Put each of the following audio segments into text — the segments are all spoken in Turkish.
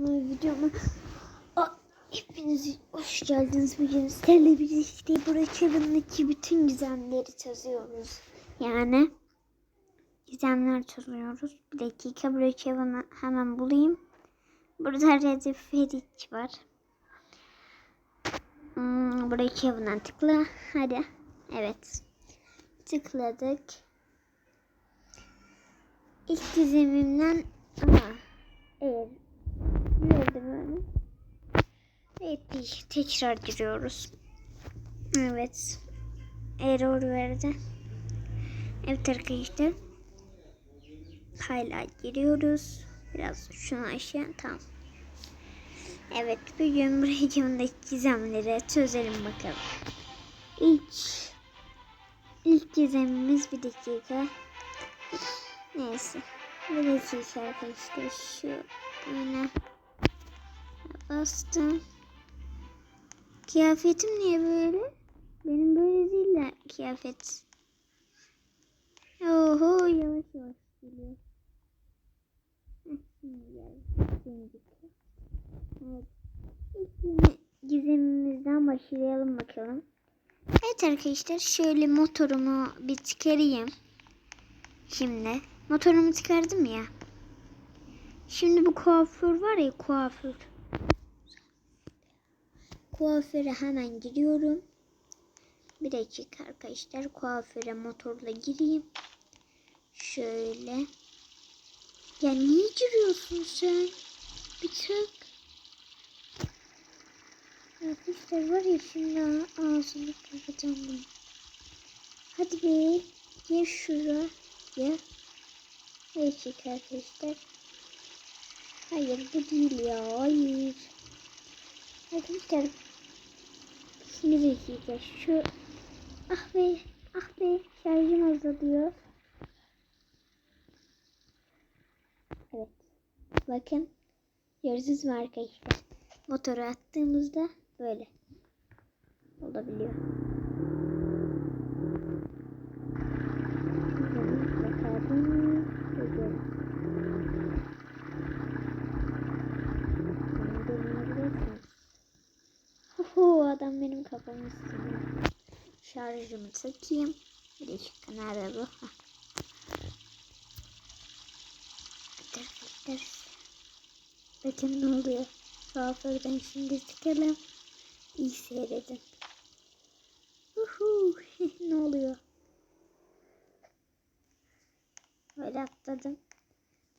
videoma Aa, hoş geldiniz bugün sizlerle birlikte Brookhaven'daki bütün gizemleri çözüyoruz. Yani gizemler çözüyoruz. Bir dakika Brookhaven'ı hemen bulayım. Burada Recep Fedik var. Hmm, Brookhaven'a tıkla. Hadi. Evet. Tıkladık. İlk gizemimden Aha. Evet. Nerede böyle? Evet. Tekrar giriyoruz. Evet. Error verdi. Evet arkadaşlar. Hala giriyoruz. Biraz şunu aşağı. Tamam. Evet. Bugün regiondaki gizemleri çözelim bakalım. İlk ilk gizemimiz bir dakika. Neyse. Bir dakika arkadaşlar. Şu böyle bastım. Kıyafetim niye böyle? Benim böyle değil de kıyafet. Oho yavaş yavaş geliyor. Evet. İlk gizemimizden başlayalım bakalım. Evet arkadaşlar şöyle motorumu bir çıkarayım. Şimdi motorumu çıkardım ya. Şimdi bu kuaför var ya kuaför. Kuaföre hemen giriyorum. Bir dakika arkadaşlar kuaföre motorla gireyim. Şöyle. Ya niye giriyorsun sen? Bir çık. Arkadaşlar var ya şimdi ağzını kapatacağım bunu. Hadi be. Gir şuraya. Evet arkadaşlar. Hayır bu değil ya. Hayır. Arkadaşlar. Şimdi dakika. Şu. Ah be. Ah be. Şarjım azalıyor. Evet. Bakın. Gördünüz mü arkadaşlar? Motoru attığımızda böyle olabiliyor. Bakalım. Bakalım. Oho adam benim kafamı istiyor. Şarjımı takayım. Bir dakika nerede bu? Bakın ne oluyor. Kuaförden şimdi çıkalım. İyi seyredin. Uhu, ne oluyor? Böyle atladım.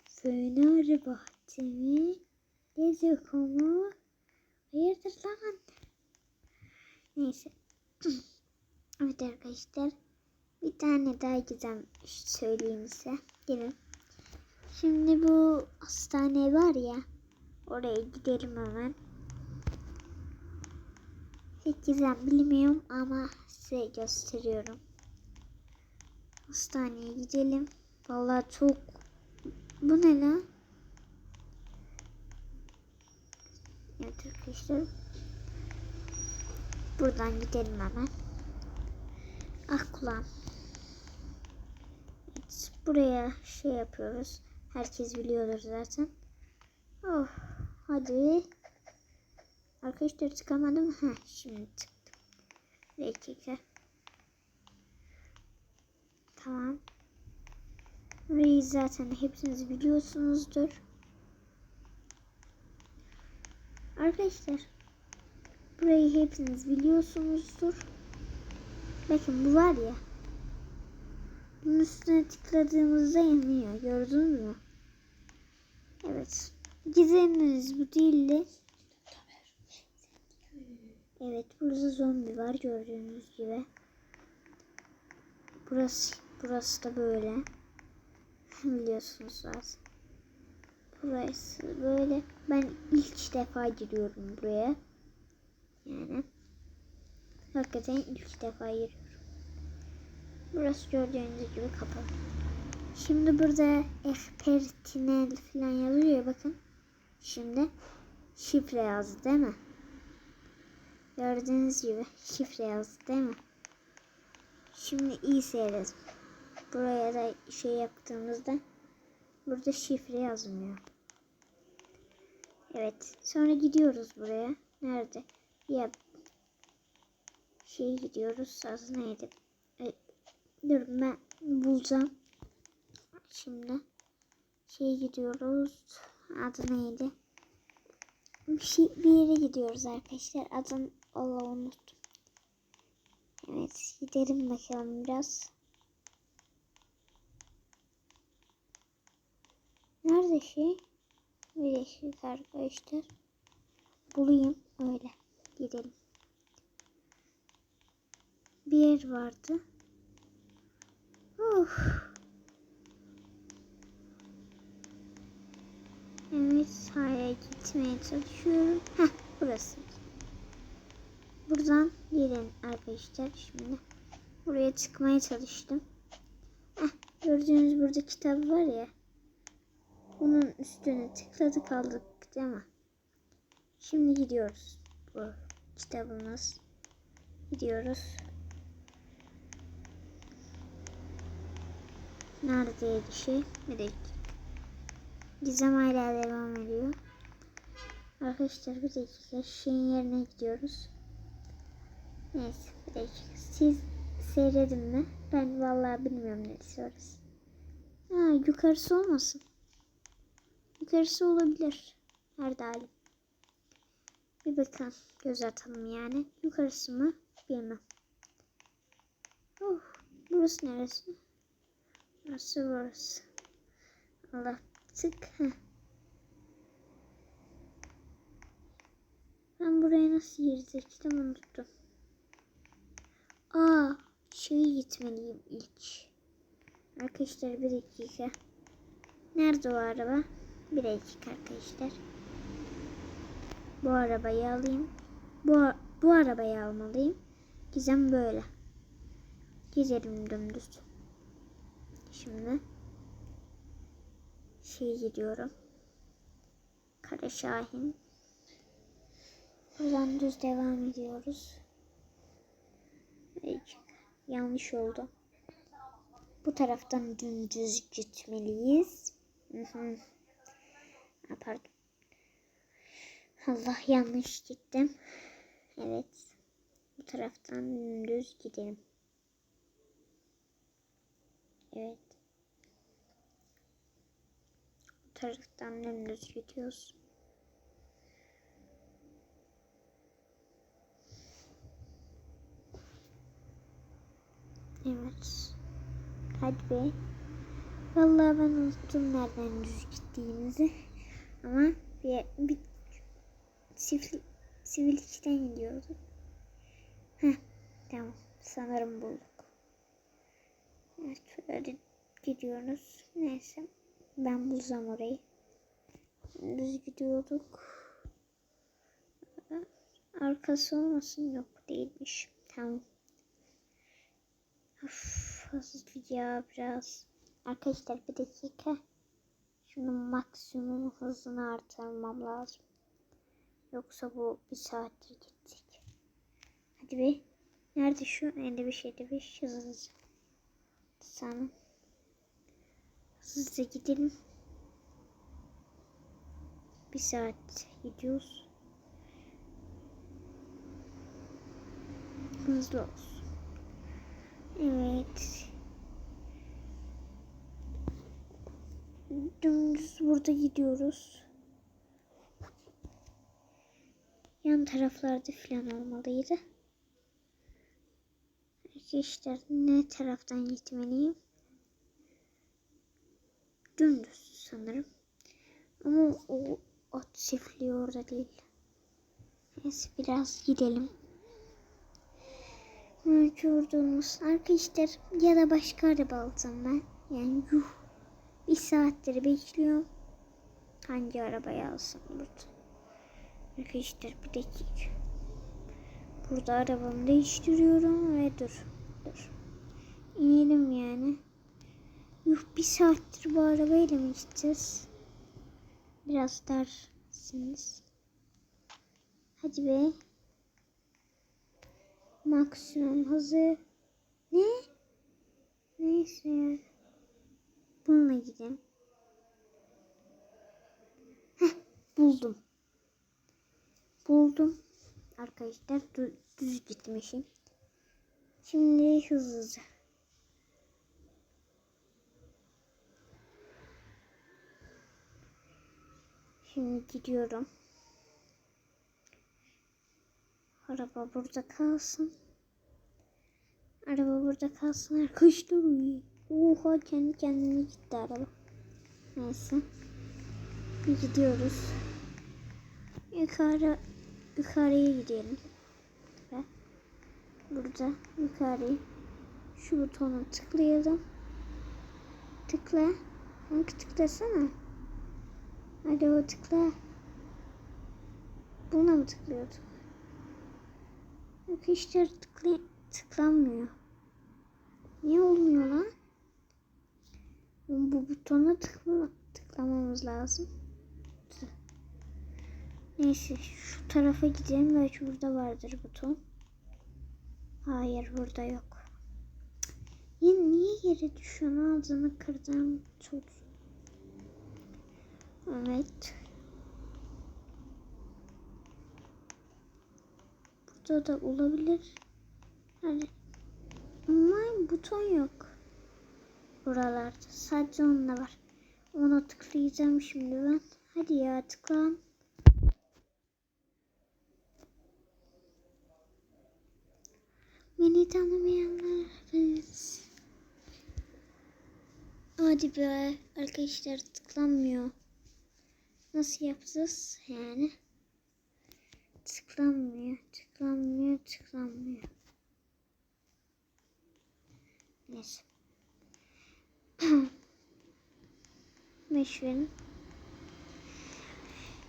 Fener bahçemi. Gece komu. Hayırdır lan? Neyse. evet arkadaşlar. Bir tane daha gizem söyleyeyim size. Gelin. Şimdi bu hastane var ya. Oraya gidelim hemen. Hiç gizem bilmiyorum ama size gösteriyorum. Hastaneye gidelim. Vallahi çok... Bu ne lan? Evet arkadaşlar. Buradan gidelim hemen. Ah kulağım. Evet, buraya şey yapıyoruz. Herkes biliyordur zaten. Oh, hadi. Arkadaşlar çıkamadım. Ha, şimdi çıktım. Bir. Tamam. Burayı zaten hepiniz biliyorsunuzdur. Arkadaşlar burayı hepiniz biliyorsunuzdur. Bakın bu var ya. Bunun üstüne tıkladığımızda yanıyor. Gördünüz mü? Evet. Gizemimiz bu değildi. Evet burada zombi var gördüğünüz gibi. Burası burası da böyle. Biliyorsunuz zaten. Burası böyle. Ben ilk defa giriyorum buraya. Hakikaten ilk defa giriyorum. Burası gördüğünüz gibi kapalı. Şimdi burada expertinel falan yazıyor ya bakın. Şimdi şifre yazdı değil mi? Gördüğünüz gibi şifre yazdı değil mi? Şimdi iyi seyredin. Buraya da şey yaptığımızda burada şifre yazmıyor. Evet. Sonra gidiyoruz buraya. Nerede? Ya şey gidiyoruz. Adı neydi? E, dur ben bulacağım. Şimdi şey gidiyoruz. Adı neydi? Bir, şey, bir yere gidiyoruz arkadaşlar. Adını Allah unuttum. Evet gidelim bakalım biraz. Nerede şey? Bir dakika arkadaşlar. Bulayım öyle. Gidelim. Bir yer vardı. Of. Evet hala gitmeye çalışıyorum. Heh burası. Buradan gelin arkadaşlar şimdi. Buraya çıkmaya çalıştım. Heh, gördüğünüz burada kitap var ya. Bunun üstüne tıkladık aldık değil mi? Şimdi gidiyoruz. Bu kitabımız. Gidiyoruz. Neredeydi şey? Bir dakika. Gizem hala devam ediyor. Arkadaşlar bir dakika şeyin yerine gidiyoruz. Neyse bir dakika. Siz seyredin mi? Ben vallahi bilmiyorum neresi orası. Ha yukarısı olmasın. Yukarısı olabilir. Her daim. Bir bakalım. Göz atalım yani. Yukarısı mı? Bilmem. Oh, burası neresi? Burası burası. Allah tık. Heh. Ben buraya nasıl girecektim unuttum. Aa, şeye gitmeliyim ilk. Arkadaşlar bir dakika. Nerede o araba? Bir dakika arkadaşlar. Bu arabayı alayım. Bu, bu arabayı almalıyım. Gizem böyle. Gidelim dümdüz. Şimdi şey gidiyorum. Kara Şahin. Buradan düz devam ediyoruz. Ay, yanlış oldu. Bu taraftan dümdüz gitmeliyiz. Hı hı. Pardon. Allah yanlış gittim. Evet. Bu taraftan dümdüz gidelim. Evet. Bu taraftan dümdüz gidiyoruz. Evet. Hadi be. Vallahi ben unuttum nereden düz gittiğimizi. Ama bir, bir sivil, sivil içten gidiyorduk. Heh, tamam. Sanırım bulduk. Evet, öyle gidiyoruz. Neyse. Ben bulacağım orayı. Düz gidiyorduk. Arkası olmasın yok değilmiş. Tamam. Of, hızlı ya biraz. Arkadaşlar bir dakika. Şunun maksimum hızını artırmam lazım. Yoksa bu bir saattir gidecek. Hadi be. Nerede şu? 55 55 hızlıca. Sana. Hızlıca gidelim. Bir saat gidiyoruz. Hızlı olsun. Evet. Dümdüz burada gidiyoruz. Yan taraflarda falan olmalıydı. Arkadaşlar ne taraftan gitmeliyim? Dümdüz sanırım. Ama o at çiftliği orada değil. Neyse biraz gidelim. Uçurduğumuz arkadaşlar ya da başka araba alacağım ben. Yani yuh. Bir saattir bekliyorum. Hangi arabayı alsam burada? Arkadaşlar bir dakika. Burada arabamı değiştiriyorum ve dur. Dur. İnelim yani. Yuh bir saattir bu arabayla mı gideceğiz? Biraz dersiniz. Hadi be. Maksimum hızı. Ne? Neyse ya. Bununla gidelim. Heh, buldum. Buldum. Arkadaşlar dü- düz gitmişim. Şimdi hızlıca. Şimdi gidiyorum. Araba burada kalsın. Araba burada kalsın arkadaşlar. Oha kendi kendine gitti araba. Neyse. Gidiyoruz. Yukarı yukarıya gidelim. Ve burada yukarı şu butona tıklayalım. Tıkla. Hangi tıklasana. Hadi o tıkla. Buna mı tıklıyorduk? Yok işte tıkla tıklanmıyor. Niye olmuyor lan? Bu butona tıkla tıklamamız lazım. Neyse şu tarafa gidelim. Belki burada vardır buton. Hayır burada yok. Yine niye yere düşüyorsun? Ağzını kırdım. Çok. Evet. Burada da olabilir. Hani ama buton yok. Buralarda. Sadece onunla var. Ona tıklayacağım şimdi ben. Hadi ya tıklan. Beni tanımayanlarız. Hadi be arkadaşlar tıklanmıyor. Nasıl yapacağız yani? Tıklanmıyor, tıklanmıyor, tıklanmıyor. Neyse. Meşverin.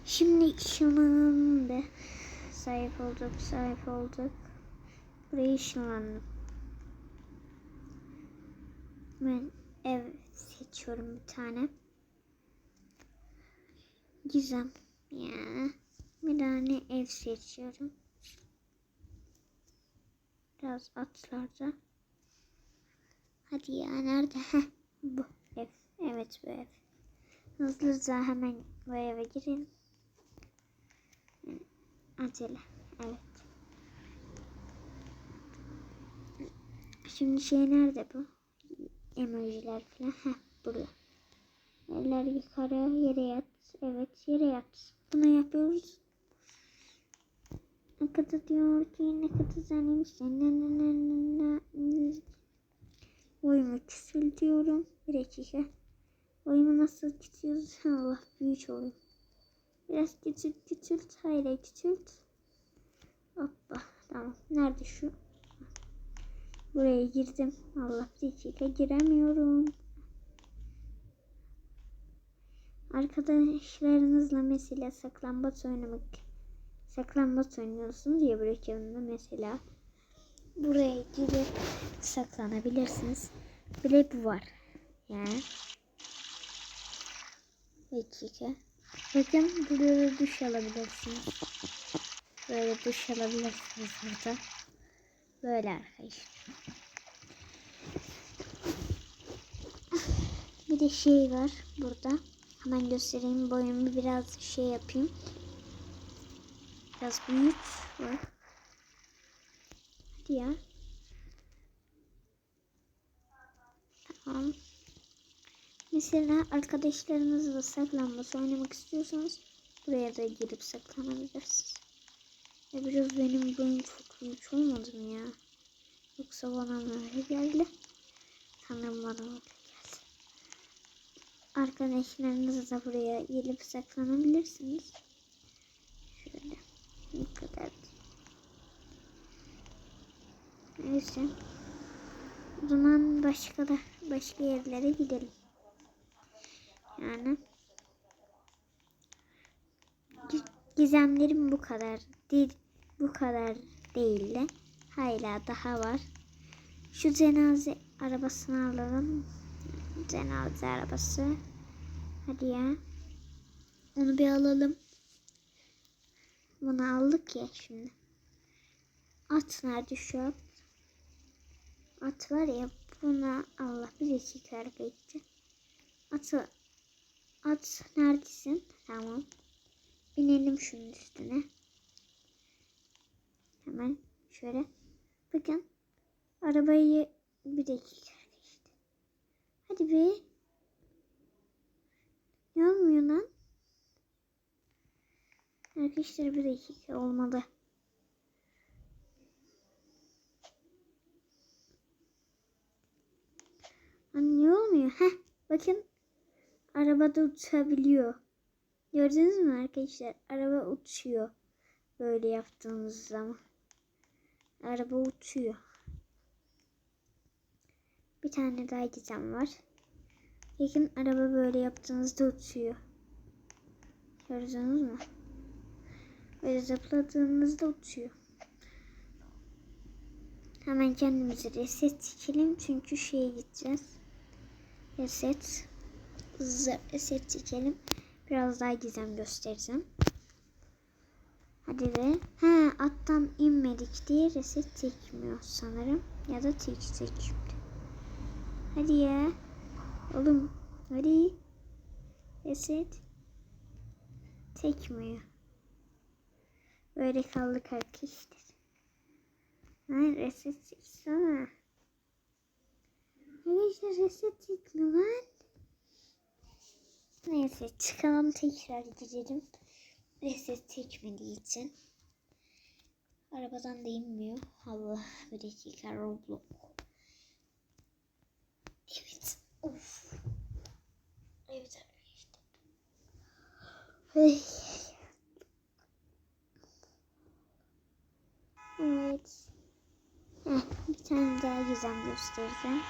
Şimdi ışınlandı. Sahip olduk, sahip olduk. Buraya ışınlandım. Ben ev seçiyorum bir tane. Gizem. Ya. Bir tane ev seçiyorum. Biraz atlarda. Hadi ya nerede? Heh, bu ev. Evet bu ev. Hızlıca hemen bu eve girin. Acele. Evet. Şimdi şey nerede bu? Emojiler falan. Heh burada. Eller yukarı yere yat. Evet yere yat. Bunu yapıyoruz. Ne kadar diyor ki ne kadar ne. Oyumu küçültüyorum. Bir dakika. Oyumu nasıl küçültüyoruz? Allah büyük oyun. Biraz küçült küçült. Hayır küçült. Hoppa. Tamam. Nerede şu? Buraya girdim. Allah dakika giremiyorum. Arkadaşlarınızla mesela saklambaç oynamak saklambaç oynuyorsunuz ya bırakımda mesela buraya girip saklanabilirsiniz. Bile bu var. Yani dakika. Bakın burada duş alabilirsiniz. Böyle duş alabilirsiniz burada. Böyle arkadaşlar. Bir de şey var burada. Hemen göstereyim. Boyumu biraz şey yapayım. Biraz büyük. Hadi ya. Tamam. Mesela arkadaşlarınızla saklanması oynamak istiyorsanız buraya da girip saklanabilirsiniz. Ya biraz benim boyum çok büyük olmadı mı ya? Yoksa bana mı öyle geldi? Sanırım bana öyle geldi. Arkadaşlarınızla buraya gelip saklanabilirsiniz. Şöyle. Bu kadar. Neyse. O zaman başka da başka yerlere gidelim. Yani gizemlerim bu kadar değil bu kadar değil de hala daha var. Şu cenaze arabasını alalım. Cenaze arabası. Hadi ya. Onu bir alalım. Bunu aldık ya şimdi. At nerede şu at? At var ya buna Allah bir dakika arkadaşlar. Atı At neredesin? Tamam. Binelim şunun üstüne. Ben. Şöyle. Bakın. Arabayı bir dakika arkadaşlar. Hadi be. Ne olmuyor lan? Arkadaşlar bir dakika olmadı. Lan ne olmuyor? Heh bakın. Arabada uçabiliyor. Gördünüz mü arkadaşlar? Araba uçuyor. Böyle yaptığımız zaman. Araba uçuyor. Bir tane daha gizem var. Bakın araba böyle yaptığınızda uçuyor. Gördünüz mü? Böyle zıpladığınızda uçuyor. Hemen kendimizi reset çekelim çünkü şeye gideceğiz. Reset. Reset çekelim. Biraz daha gizem göstereceğim. Hadi ve ha attan inmedik diye reset çekmiyor sanırım. Ya da çekecek şimdi. Hadi ya. Oğlum hadi. Reset. Çekmiyor. Böyle kaldık arkadaşlar. Ha reset çeksene. Arkadaşlar reset çekmiyor lan. Neyse çıkalım tekrar gidelim. Reset çekmediği için. Arabadan da inmiyor. Allah bir dakika Roblox. Evet. Of. Evet arkadaşlar. Evet. Heh, bir tane daha gizem göstereceğim.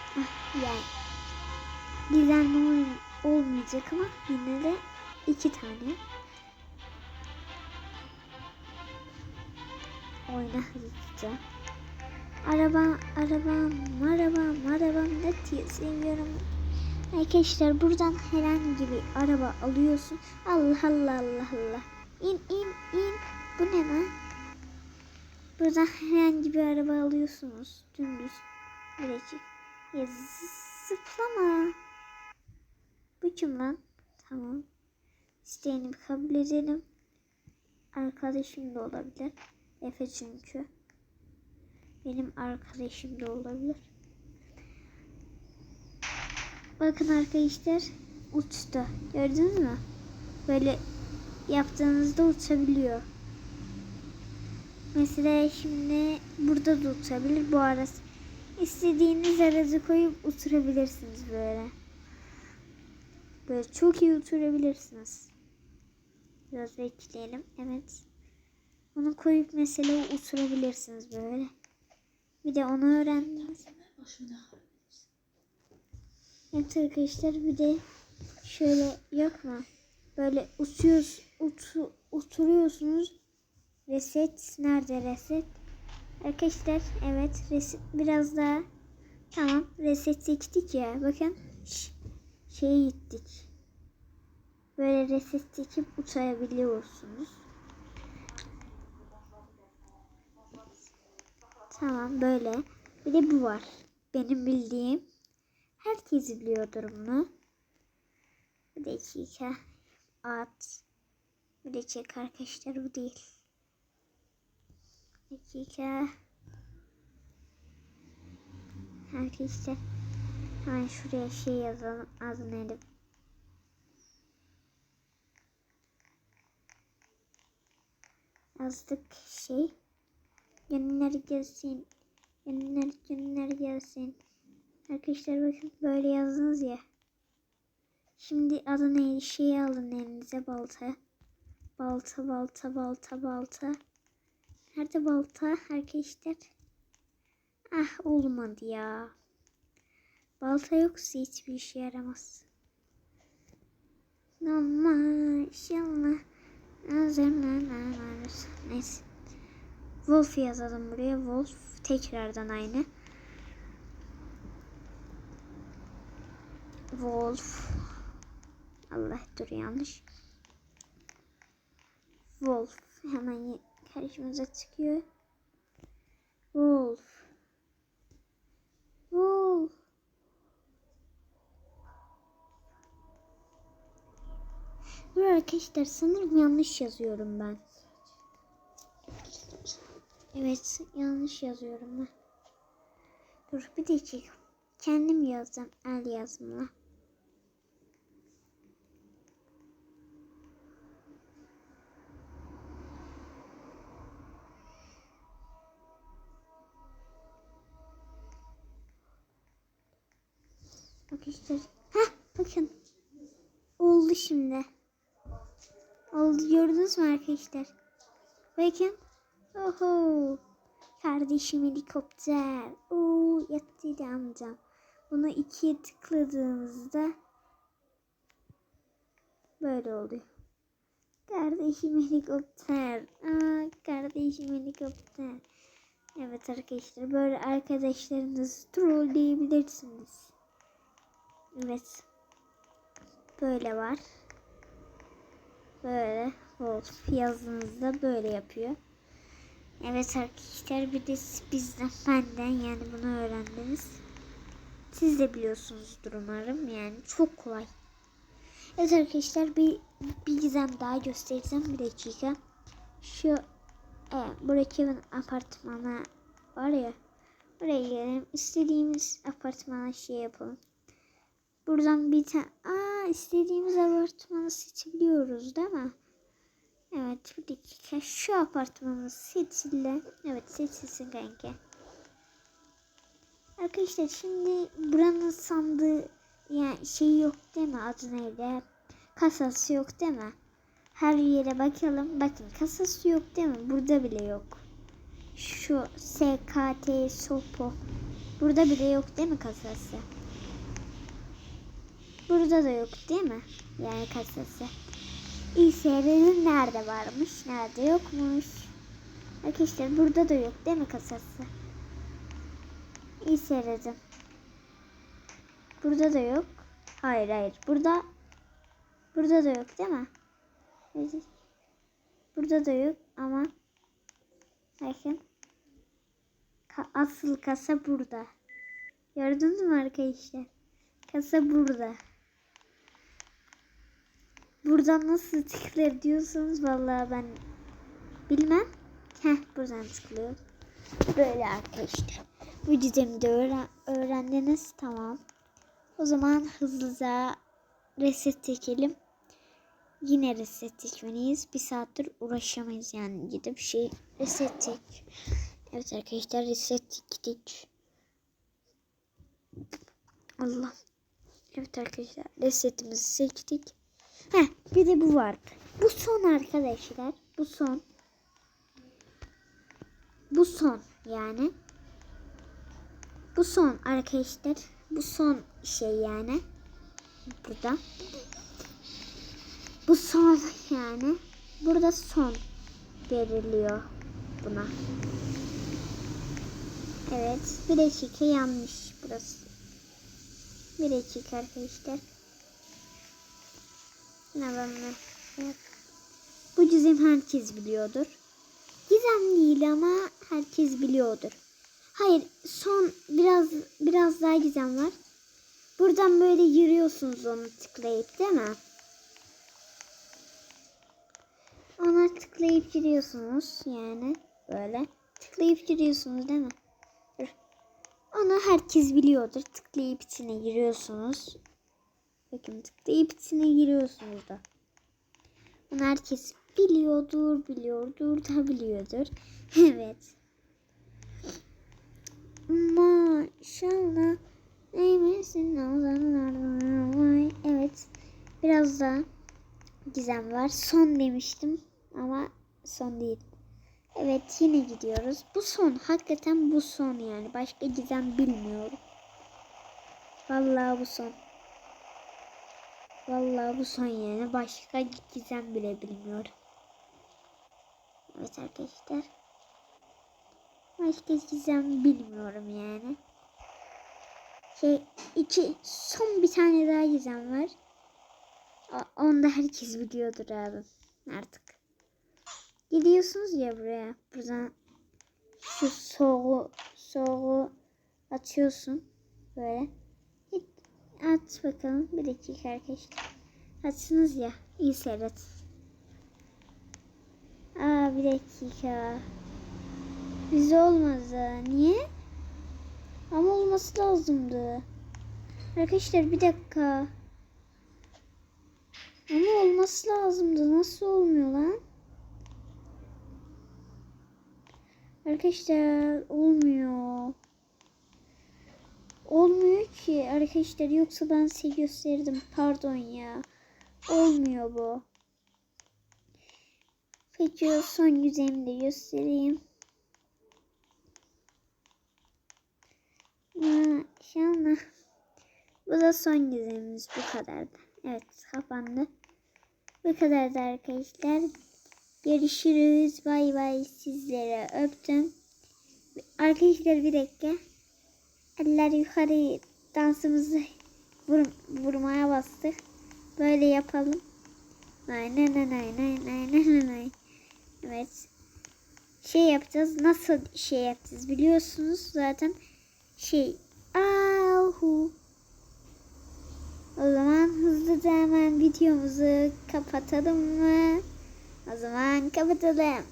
Yani. Gizem ol- olmayacak ama yine de iki tane. Oyna hızlıca. Araba, arabam, arabam, arabam ne diye seviyorum. Arkadaşlar buradan herhangi bir araba alıyorsun. Allah Allah Allah Allah. İn in in. Bu ne lan? Buradan herhangi bir araba alıyorsunuz. Dümdüz. Böyle Ya zıplama. Bu kim lan? Tamam. İsteğini kabul edelim. Arkadaşım da olabilir. Efe çünkü. Benim arkadaşım da olabilir. Bakın arkadaşlar uçtu. Gördünüz mü? Böyle yaptığınızda uçabiliyor. Mesela şimdi burada da uçabilir. Bu arası istediğiniz aracı koyup uçurabilirsiniz böyle. Böyle çok iyi uçurabilirsiniz. Biraz bekleyelim. Evet. Onu koyup mesela uçurabilirsiniz böyle. Bir de onu öğrendiniz. Evet arkadaşlar bir de şöyle yok mu? Böyle uçuyoruz, uçu, oturuyorsunuz. Reset nerede reset? Arkadaşlar evet reset biraz daha tamam reset çektik ya bakın Şş, şeye gittik. Böyle reset çekip uçabiliyorsunuz. Tamam böyle. Bir de bu var. Benim bildiğim. Herkes biliyordur bunu. Bir dakika. At. Bir dakika arkadaşlar bu değil. Bir dakika. Arkadaşlar. Hemen şuraya şey yazalım. Adını edip. Yazdık şey. Gönüller gelsin. Gönüller gönüller gelsin. Arkadaşlar bakın böyle yazdınız ya. Şimdi adı neydi? Şeyi alın elinize balta. Balta balta balta balta. Nerede balta arkadaşlar? Ah olmadı ya. Balta yoksa hiçbir işe yaramaz. Ama inşallah. Neyse. Wolf yazalım buraya. Wolf tekrardan aynı. Wolf. Allah dur yanlış. Wolf. Hemen karşımıza çıkıyor. Wolf. Wolf. Dur arkadaşlar sanırım yanlış yazıyorum ben. Evet yanlış yazıyorum ben. Dur bir dakika. Kendim yazdım el yazımla. Arkadaşlar. Heh bakın. Oldu şimdi. Oldu gördünüz mü arkadaşlar? Bakın. Oho. Kardeşim helikopter. Oo yattıydı amcam. Bunu ikiye tıkladığımızda böyle oluyor. Kardeşim helikopter. Aa, kardeşim helikopter. Evet arkadaşlar böyle arkadaşlarınızı trolleyebilirsiniz. Evet. Böyle var. Böyle Wolf yazdığınızda böyle yapıyor. Evet arkadaşlar bir de bizden benden yani bunu öğrendiniz. Siz de biliyorsunuzdur umarım yani çok kolay. Evet arkadaşlar bir, bir gizem daha göstereceğim bir dakika. Şu evet, buradaki evin apartmanı var ya. Buraya gelelim. İstediğimiz apartmana şey yapalım. Buradan bir tane istediğimiz apartmanı seçebiliyoruz değil mi? Evet bir dakika şu apartmanı seçile. Evet seçilsin kanka. Arkadaşlar şimdi buranın sandığı yani şey yok mi adı neydi? Kasası yok mi? Her yere bakalım. Bakın kasası yok değil mi? Burada bile yok. Şu SKT Sopo. Burada bile yok değil mi kasası? Burada da yok değil mi? Yani kasası. İSR'nin nerede varmış? Nerede yokmuş? Arkadaşlar burada da yok değil mi kasası? İSR'nin. Burada da yok. Hayır hayır. Burada burada da yok değil mi? Burada da yok ama bakın asıl kasa burada. Gördünüz mü arkadaşlar? Kasa burada. Buradan nasıl tıklar diyorsanız vallahi ben bilmem. Heh buradan tıklıyor. Böyle arkadaşlar. Bu dizimi de öğren öğrendiniz. Tamam. O zaman hızlıca reset çekelim. Yine reset çekmeliyiz. Bir saattir uğraşamayız yani gidip şey reset çek. Evet arkadaşlar reset çektik. Allah. Evet arkadaşlar resetimizi seçtik. Heh, bir de bu vardı. Bu son arkadaşlar. Bu son. Bu son yani. Bu son arkadaşlar. Bu son şey yani. Burada. Bu son yani. Burada son veriliyor buna. Evet. Bir dakika yanlış burası. Bir dakika arkadaşlar. Ne ben. Bu gizem herkes biliyordur. Gizem değil ama herkes biliyordur. Hayır son biraz biraz daha gizem var. Buradan böyle yürüyorsunuz onu tıklayıp değil mi? Ona tıklayıp giriyorsunuz yani böyle. Tıklayıp giriyorsunuz değil mi? Onu herkes biliyordur. Tıklayıp içine giriyorsunuz. Bakın tıklayıp içine giriyorsunuz da. Bunu herkes biliyordur, biliyordur da biliyordur. evet. Maşallah. Neymesin nazarlardan Evet. Biraz da gizem var. Son demiştim ama son değil. Evet yine gidiyoruz. Bu son. Hakikaten bu son yani. Başka gizem bilmiyorum. Vallahi bu son. Vallahi bu son yani. Başka gizem bile bilmiyorum. Evet arkadaşlar. Başka gizem bilmiyorum yani. Şey iki son bir tane daha gizem var. Onu da herkes biliyordur abi. Artık. Gidiyorsunuz ya buraya. Buradan şu soğuğu soğuğu atıyorsun. Böyle. At bakalım. Bir dakika arkadaşlar. Açsınız ya. İyi seyret. Aa bir dakika. Bize olmadı. Niye? Ama olması lazımdı. Arkadaşlar bir dakika. Ama olması lazımdı. Nasıl olmuyor lan? Arkadaşlar olmuyor. Olmuyor ki arkadaşlar yoksa ben size gösterdim. Pardon ya. Olmuyor bu. Peki son yüzeyimi de göstereyim. Maşallah. Bu da son yüzeyimiz bu kadardı. Evet kapandı. Bu kadardı arkadaşlar. Görüşürüz. Bay bay. Sizlere öptüm. Arkadaşlar bir dakika. Eller yukarı dansımızı vur, vurmaya bastık. Böyle yapalım. Aynen aynen aynen aynen. Evet. Şey yapacağız. Nasıl şey yapacağız biliyorsunuz zaten. Şey. Ahu. O zaman hızlıca hemen videomuzu kapatalım mı? O zaman kapatalım.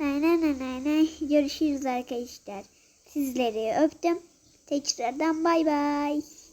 Nay nay nay nay nay. Görüşürüz arkadaşlar. Sizleri öptüm. Tekrardan bay bay.